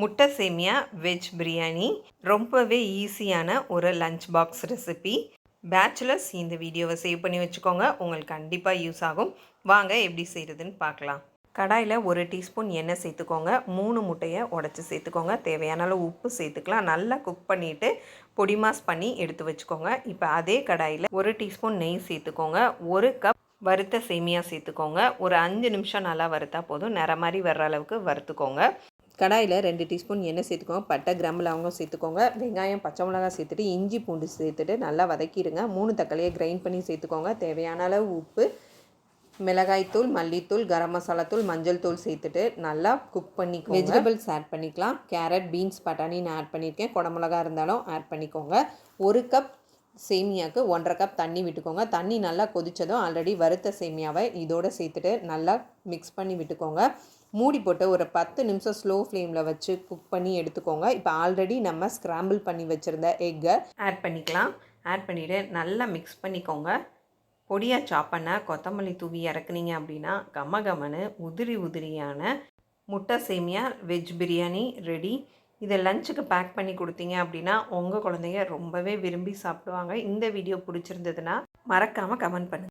முட்டை சேமியா வெஜ் பிரியாணி ரொம்பவே ஈஸியான ஒரு லஞ்ச் பாக்ஸ் ரெசிபி பேச்சுலர்ஸ் இந்த வீடியோவை சேவ் பண்ணி வச்சுக்கோங்க. உங்களுக்கு கண்டிப்பாக யூஸ் ஆகும். வாங்க எப்படி செய்கிறதுன்னு பார்க்கலாம். கடாயில் ஒரு டீஸ்பூன் எண்ணெய் சேர்த்துக்கோங்க. மூணு முட்டையை உடச்சி சேர்த்துக்கோங்க. தேவையான அளவு உப்பு சேர்த்துக்கலாம். நல்லா குக் பண்ணிவிட்டு பொடி மாஸ் பண்ணி எடுத்து வச்சுக்கோங்க. இப்போ அதே கடாயில் ஒரு டீஸ்பூன் நெய் சேர்த்துக்கோங்க. ஒரு கப் வறுத்த சேமியா சேர்த்துக்கோங்க. ஒரு அஞ்சு நிமிஷம் நல்லா வறுத்தா போதும். நிற மாதிரி வர்ற அளவுக்கு வறுத்துக்கோங்க. கடாயில் ரெண்டு டீஸ்பூன் எண்ணெய் சேர்த்துக்கோங்க பட்டை கிராம்பு லவங்கம் சேர்த்துக்கோங்க வெங்காயம் பச்சை மிளகாய் சேர்த்துட்டு இஞ்சி பூண்டு சேர்த்துட்டு நல்லா வதக்கிடுங்க. மூணு தக்காளியை கிரைண்ட் பண்ணி சேர்த்துக்கோங்க. தேவையான அளவு உப்பு மிளகாய்த்தூள் மல்லித்தூள் கரம் மசாலா தூள் மஞ்சள் தூள் சேர்த்துட்டு நல்லா குக் பண்ணிக்கோங்க. வெஜிடபிள்ஸ் ஆட் பண்ணிக்கலாம். கேரட் பீன்ஸ் பட்டாணி நான் ஆட் பண்ணியிருக்கேன். குடமிளகா இருந்தாலும் ஆட் பண்ணிக்கோங்க. ஒரு கப் சேமியாவுக்கு ஒன்றரை கப் தண்ணி விட்டுக்கோங்க. தண்ணி நல்லா கொதித்ததும் ஆல்ரெடி வறுத்த சேமியாவை இதோடு சேர்த்துட்டு நல்லா மிக்ஸ் பண்ணி விட்டுக்கோங்க. மூடி போட்டு ஒரு பத்து நிமிஷம் ஸ்லோ ஃப்ளேமில் வச்சு குக் பண்ணி எடுத்துக்கோங்க. இப்போ ஆல்ரெடி நம்ம ஸ்க்ராம்பிள் பண்ணி வச்சுருந்த எக்கை ஆட் பண்ணிக்கலாம். ஆட் பண்ணிவிட்டு நல்லா மிக்ஸ் பண்ணிக்கோங்க. பொடியாக சாப் பண்ண கொத்தமல்லி தூவி இறக்குனீங்க அப்படின்னா கம கமனு உதிரி உதிரியான முட்டை சேமியா வெஜ் பிரியாணி ரெடி இதை லஞ்சுக்கு பேக் பண்ணி கொடுத்தீங்க அப்படின்னா உங்கள் குழந்தைங்க ரொம்பவே விரும்பி சாப்பிடுவாங்க. இந்த வீடியோ பிடிச்சிருந்ததுன்னா மறக்காமல் கமெண்ட் பண்ணுங்கள்